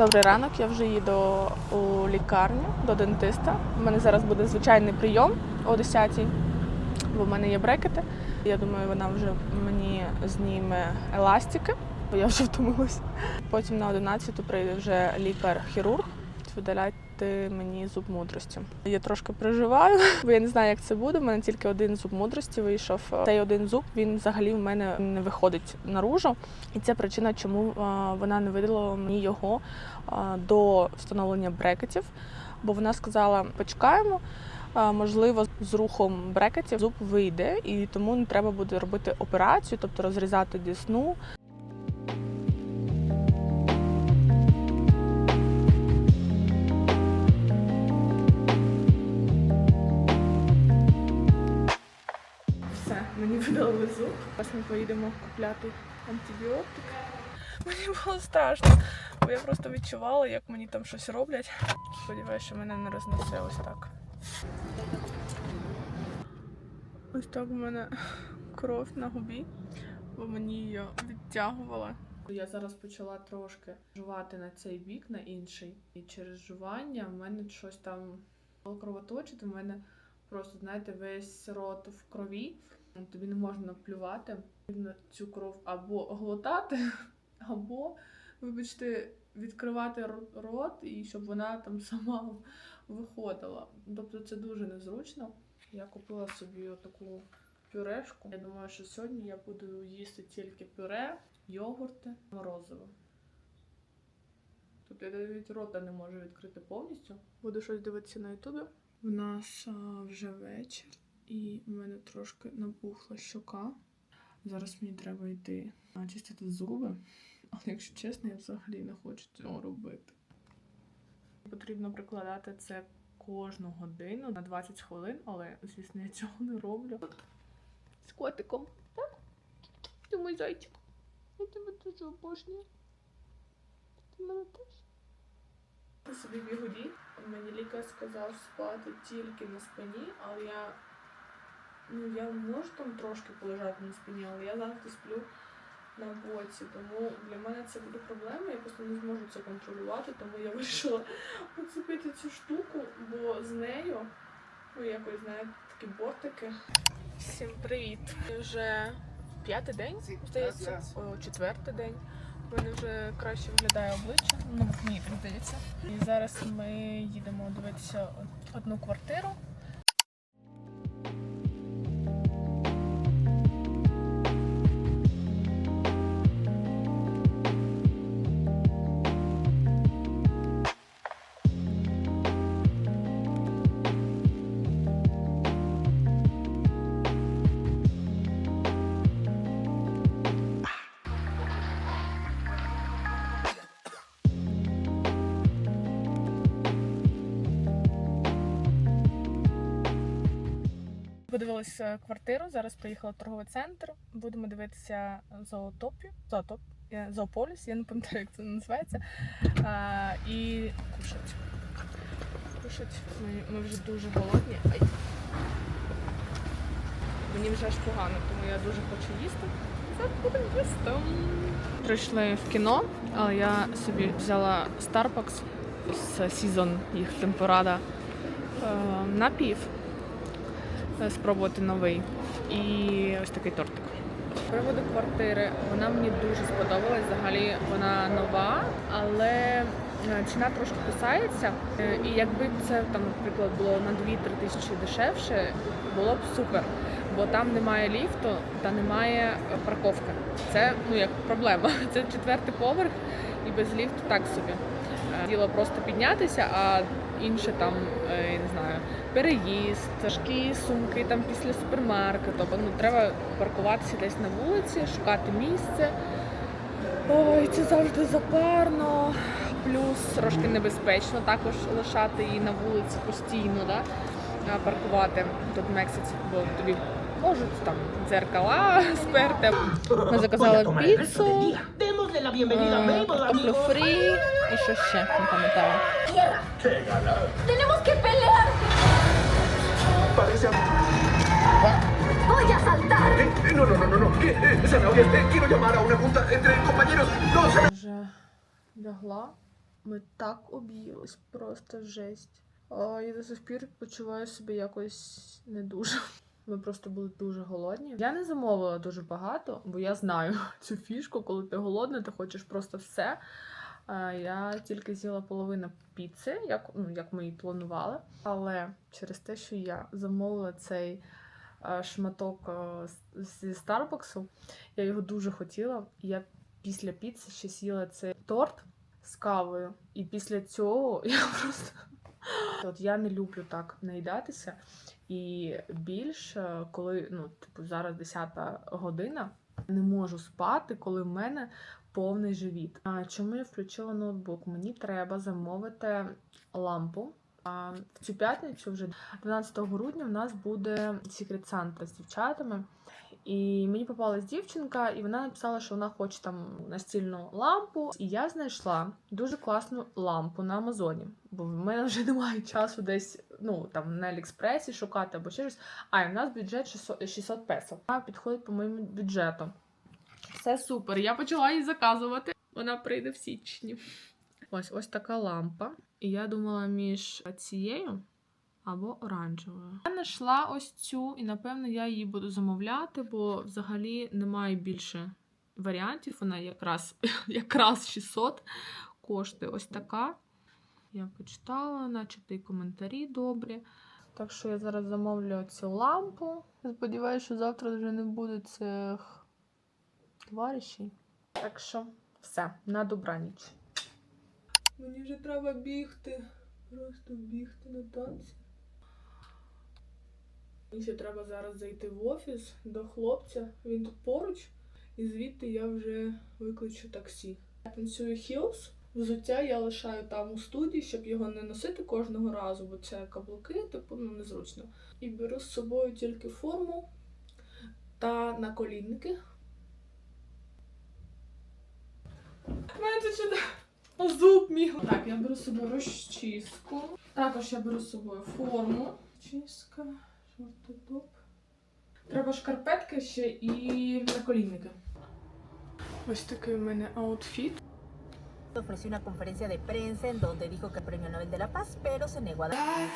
Добрий ранок, я вже їду у лікарню до дентиста. У мене зараз буде звичайний прийом о 10-й, бо в мене є брекети. Я думаю, вона вже мені зніме еластики, бо я вже втомилась. Потім на 11-ту прийде вже лікар-хірург видаляти мені зуб мудрості. Я трошки переживаю, бо я не знаю, як це буде. У мене тільки один зуб мудрості вийшов. Цей один зуб він взагалі в мене не виходить наружу. І це причина, чому вона не видала мені його до встановлення брекетів. Бо вона сказала: почекаємо. Можливо, з рухом брекетів зуб вийде, і тому не треба буде робити операцію, тобто розрізати дісну. Зуб. Зараз ми поїдемо купляти антибіотик. Мені було страшно, бо я просто відчувала, як мені там щось роблять. Сподіваюся, що мене не рознесе ось так. Ось так у мене кров на губі, бо мені її відтягувала. Я зараз почала трошки жувати на цей бік, на інший. І через жування в мене щось там почало кровоточити. В мене просто, знаєте, весь рот в крові. Тобі не можна плювати. Потрібно цю кров або глотати, або, вибачте, відкривати рот і щоб вона там сама виходила. Тобто це дуже незручно. Я купила собі таку пюрешку. Я думаю, що сьогодні я буду їсти тільки пюре, йогурти, морозиво. Тобто я навіть рота не можу відкрити повністю. Буду щось дивитися на ютубі. У нас а, вже вечір, і в мене трошки набухла щока. Зараз мені треба йти а, чистити зуби. Але якщо чесно, я взагалі не хочу цього робити. Потрібно прикладати це кожну годину на 20 хвилин, але, звісно, я цього не роблю. З котиком, так? Ти мій зайчик. Я тебе дуже обожнюю. Ти мене теж. Собі бігуді. Мені лікар сказав спати тільки на спині, але я. Ну, я можу там трошки полежати на спині, але я завжди сплю на боці. Тому для мене це буде проблема. Я просто не зможу це контролювати, тому я вирішила поцепити цю штуку, бо з нею, ну якось знаєте, такі бортики. Всім привіт! Вже п'ятий день, здається, о, четвертий день. У мене вже краще виглядає обличчя. Ну, мені так здається. І зараз ми їдемо дивитися одну квартиру. Подивилися квартиру. Зараз приїхала в торговий центр. Будемо дивитися зоотопію. Зоотоп. Я- Зоополіс, я не пам'ятаю, як це називається. А, і кушать. Кушать. Ми, ми вже дуже голодні. Ай. Мені вже аж погано, тому я дуже хочу їсти. Зараз будемо їсти. Прийшли в кіно, але я собі взяла Starbucks з сезон їх темпорада е, напів е, спробувати новий. І ось такий тортик. З приводу квартири, вона мені дуже сподобалась. Взагалі вона нова, але е, ціна трошки кусається. Е, І якби це там, наприклад, було на 2-3 тисячі дешевше, було б супер. Бо там немає ліфту та немає е, парковки. Це ну як проблема. Це четвертий поверх і без ліфту так собі. Е, Діло просто піднятися, а інше там, е, я не знаю, переїзд, тяжкі сумки там після супермаркету. Тобто, Ну, треба паркуватися десь на вулиці, шукати місце. Ой, це завжди запарно. Плюс трошки небезпечно також лишати її на вулиці постійно, да? паркувати тут в Мексиці, бо тобі можуть там дзеркала сперти. Ми заказали піцу, е, картоплю фрі і що ще, не пам'ятаю. ¡Tenemos que pelear! Parece. ¡Voy a saltar! Eh, No, no, no, no, no. ¿Qué? Eh, Zanahorias, eh, quiero llamar a una junta entre compañeros. No. Вже лягла. Ми так об'їлись, просто жесть. А, я до сих пір почуваю себе якось не дуже. Ми просто були дуже голодні. Я не замовила дуже багато, бо я знаю цю фішку, коли ти голодний, ти хочеш просто все. Я тільки з'їла половину піци, як, ну, як ми і планували. Але через те, що я замовила цей е, шматок е, зі Старбаксу, я його дуже хотіла. Я після піци ще з'їла цей торт з кавою. І після цього я просто. От я не люблю так наїдатися. І більше, коли ну, типу, зараз 10 година, не можу спати, коли в мене повний живіт. А чому я включила ноутбук? Мені треба замовити лампу. А в цю п'ятницю, вже 12 грудня, в нас буде Secret Santa з дівчатами. І мені попалась дівчинка, і вона написала, що вона хоче там настільну лампу. І я знайшла дуже класну лампу на Амазоні. Бо в мене вже немає часу десь ну там на Аліекспресі шукати або щось. А і в нас бюджет 600, 600 песо. Вона підходить по моєму бюджету. Все супер. Я почала її заказувати. Вона прийде в січні. Ось ось така лампа. І я думала між цією або оранжевою. Я знайшла ось цю, і напевно я її буду замовляти, бо взагалі немає більше варіантів. Вона якраз, якраз 600 коштує. Ось така. Я почитала, начебто і коментарі добрі. Так що я зараз замовлю цю лампу. Сподіваюся, що завтра вже не буде цих товаришів. Так що все, на добраніч. Мені вже треба бігти. Просто бігти на танці. Мені ще треба зараз зайти в офіс до хлопця. Він тут поруч, і звідти я вже викличу таксі. Я танцюю хілс. Взуття я лишаю там у студії, щоб його не носити кожного разу, бо це каблуки, типу, ну незручно. І беру з собою тільки форму та наколінники. У зуб мій. Так, я беру з собою розчіску. Також я беру з собою форму. Чистка, шортоп. Треба шкарпетки ще і наколінники. Ось такий у мене аутфіт. ofreció una conferencia de prensa en donde dijo que el Premio Nobel de la Paz, pero se negó a dar.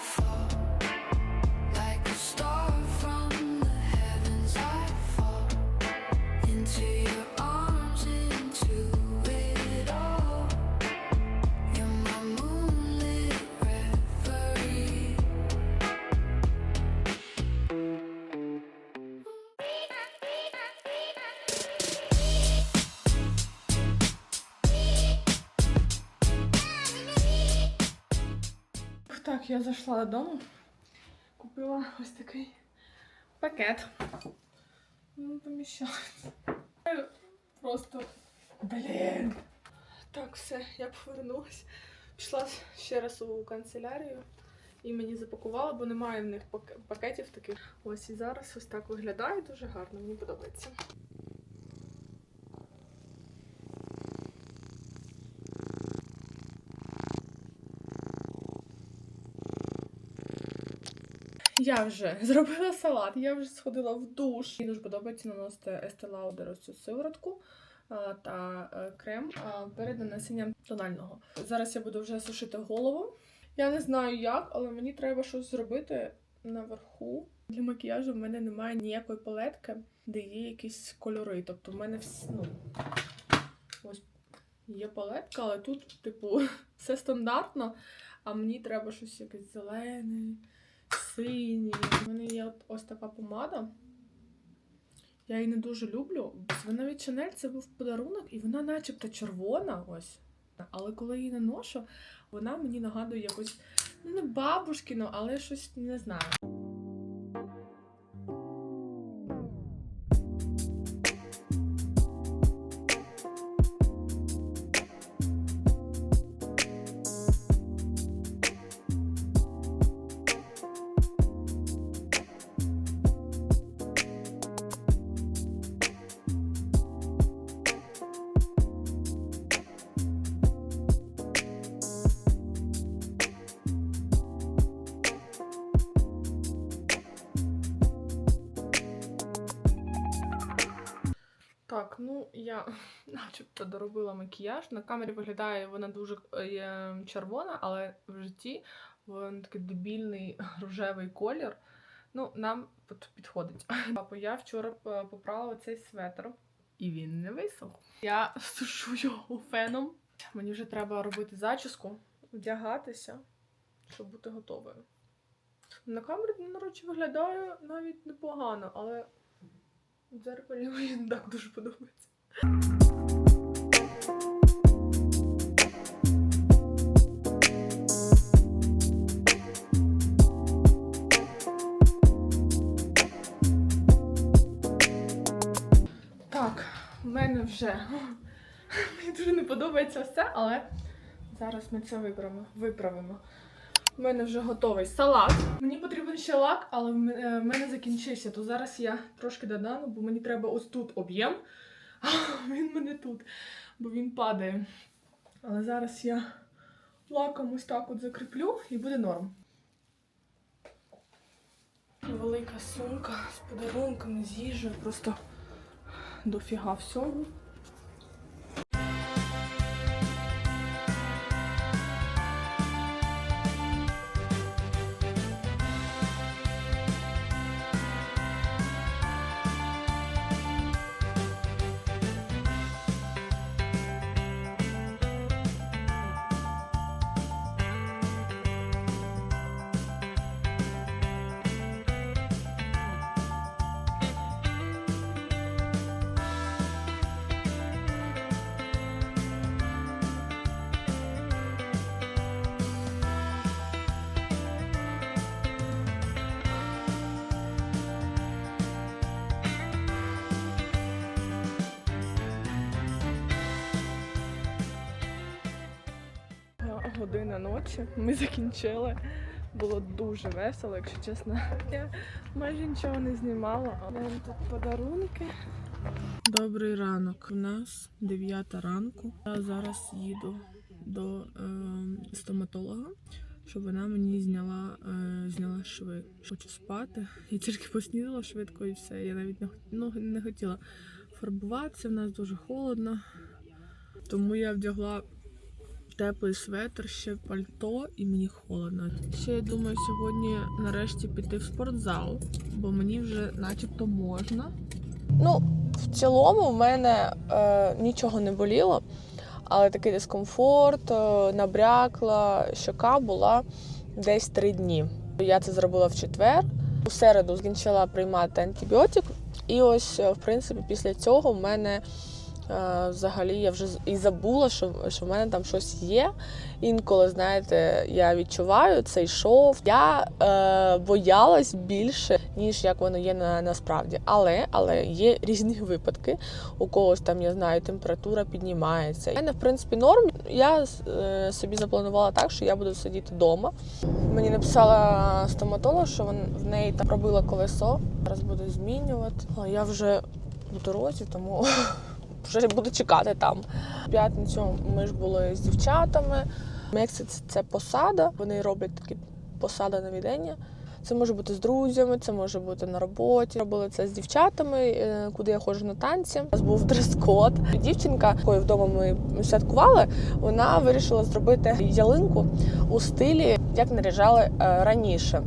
Так, я зайшла додому, купила ось такий пакет. Ну, поміщається. Просто. Блін. Так, все, я повернулась. Пішла ще раз у канцелярію і мені запакували, бо немає в них пакетів таких. Ось і зараз ось так виглядає дуже гарно, мені подобається. Я вже зробила салат, я вже сходила в душ. Мені дуже подобається наносити Estee Lauder ось цю сиворотку та е, крем перед нанесенням тонального. Зараз я буду вже сушити голову. Я не знаю як, але мені треба щось зробити наверху. Для макіяжу в мене немає ніякої палетки, де є якісь кольори. Тобто в мене всі, ну, ось є палетка, але тут, типу, все стандартно, а мені треба щось якесь зелене сині. У мене є ось така помада. Я її не дуже люблю. Вона від Chanel це був подарунок, і вона начебто червона ось. Але коли її наношу, вона мені нагадує якось ну, не бабушкіну, але щось не знаю. Я начебто доробила макіяж. На камері виглядає вона дуже е, червона, але в житті він такий дебільний рожевий колір. Ну, нам підходить. Папа, я вчора п- поправила цей светр, і він не висох. Я сушу його феном. Мені вже треба робити зачіску, вдягатися, щоб бути готовою. На камері, ну, речі, виглядає навіть непогано, але в дзеркалі мені так дуже подобається. Так, в мене вже мені дуже не подобається все, але зараз ми це виправимо. виправимо. У мене вже готовий салат. Мені потрібен ще лак, але е, в мене закінчився. То зараз я трошки додану, бо мені треба ось тут об'єм. Він мене тут, бо він падає. Але зараз я лаком ось так от закріплю і буде норм. Велика сумка з подарунками, з їжею, просто дофіга всього. Година ночі. Ми закінчили. Було дуже весело, якщо чесно. Я майже нічого не знімала. Мене тут подарунки. Добрий ранок. У нас 9 ранку. Я зараз їду до е, стоматолога, щоб вона мені зняла, е, зняла шви. Хочу спати. Я тільки поснідала швидко і все. Я навіть не, ну, не хотіла фарбуватися. В нас дуже холодно. Тому я вдягла теплий светр, ще пальто і мені холодно. Ще я думаю сьогодні нарешті піти в спортзал, бо мені вже начебто можна. Ну, в цілому в мене е, нічого не боліло, але такий дискомфорт, е, набрякла, щока була десь три дні. Я це зробила в четвер. У середу закінчила приймати антибіотик, і ось, е, в принципі, після цього в мене Взагалі я вже і забула, що, що в мене там щось є. Інколи, знаєте, я відчуваю цей шов. Я е, боялась більше, ніж як воно є на, насправді. Але, але є різні випадки. У когось там, я знаю, температура піднімається. У мене, в принципі, норм. Я е, собі запланувала так, що я буду сидіти вдома. Мені написала стоматолог, що вон, в неї там пробило колесо. Зараз буду змінювати. Я вже в дорозі, тому вже буду чекати там. П'ятницю ми ж були з дівчатами. Мексиці це посада. Вони роблять такі посада навідення. Це може бути з друзями, це може бути на роботі. Робили це з дівчатами, е, куди я ходжу на танці. У нас був дрес-код. Дівчинка, якою вдома ми святкували, вона вирішила зробити ялинку у стилі, як наряжали е, раніше.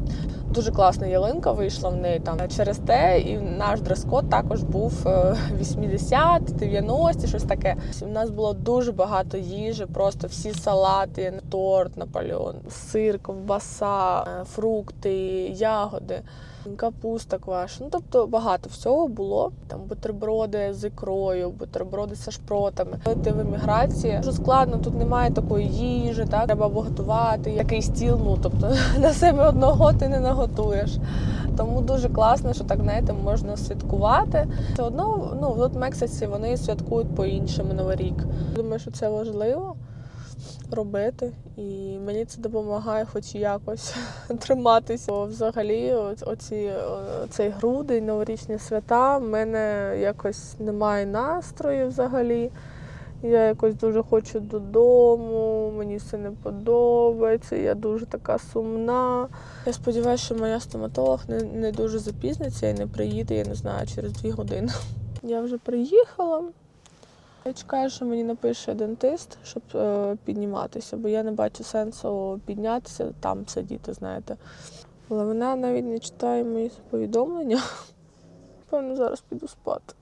Дуже класна ялинка вийшла в неї там через те, і наш дрес-код також був е, 80, 90, щось таке. У нас було дуже багато їжі, просто всі салати, торт, наполеон, сир, ковбаса, е, фрукти, ягоди. Капуста квашена, ну тобто багато всього було. Там бутерброди з ікрою, бутерброди зі шпротами. Коли ти в еміграції дуже складно, тут немає такої їжі, так треба або. Який стіл, ну тобто на себе одного ти не наготуєш. Тому дуже класно, що так знаєте, можна святкувати. Все одно, ну в Мексиці вони святкують по-іншому Новий рік. Думаю, що це важливо робити, і мені це допомагає хоч якось триматися. Бо взагалі, оці, оці, цей грудень, новорічні свята, в мене якось немає настрою взагалі. Я якось дуже хочу додому, мені все не подобається, я дуже така сумна. Я сподіваюся, що моя стоматолог не, не дуже запізниться і не приїде, я не знаю, через дві години. Я вже приїхала. Я чекаю, що мені напише дентист, щоб е, підніматися, бо я не бачу сенсу піднятися, там сидіти, знаєте. Але вона навіть не читає мої повідомлення. Певно, зараз піду спати.